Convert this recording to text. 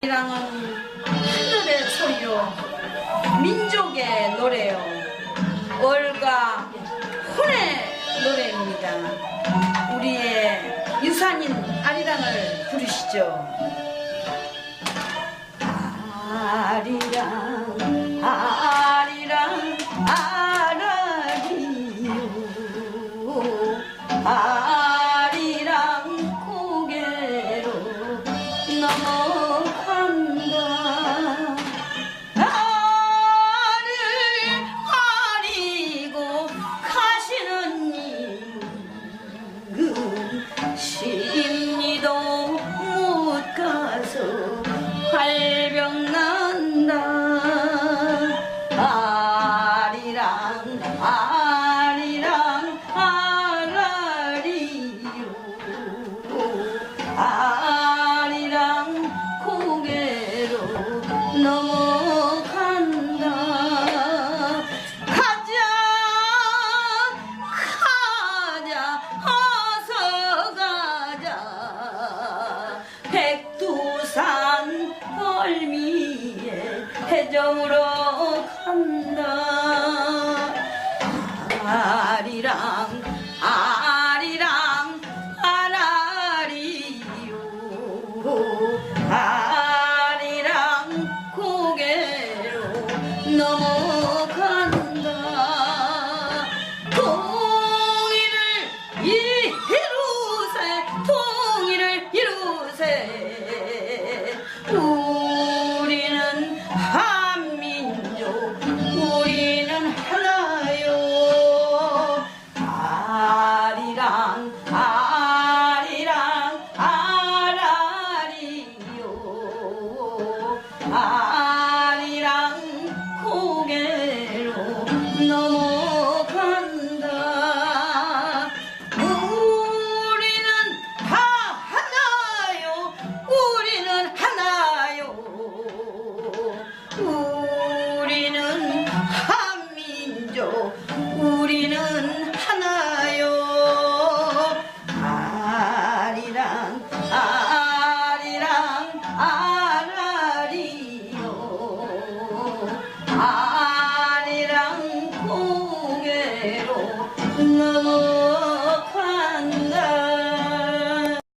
이랑은 하늘의 소리요 민족의 노래요. 월가 혼의 노래입니다. 우리의 유산인 아리랑을 부르시죠 심리도 못 가서 활병 난다. 아리랑 아리랑 아라리요. 아 해정으로 간다. 아리랑 아리랑 아라리요. 아리랑 고개로 넘어 우 우리는 한민족 우리는 하나요. 아리랑 아리랑 아라리요. 아리랑 고개로 넘어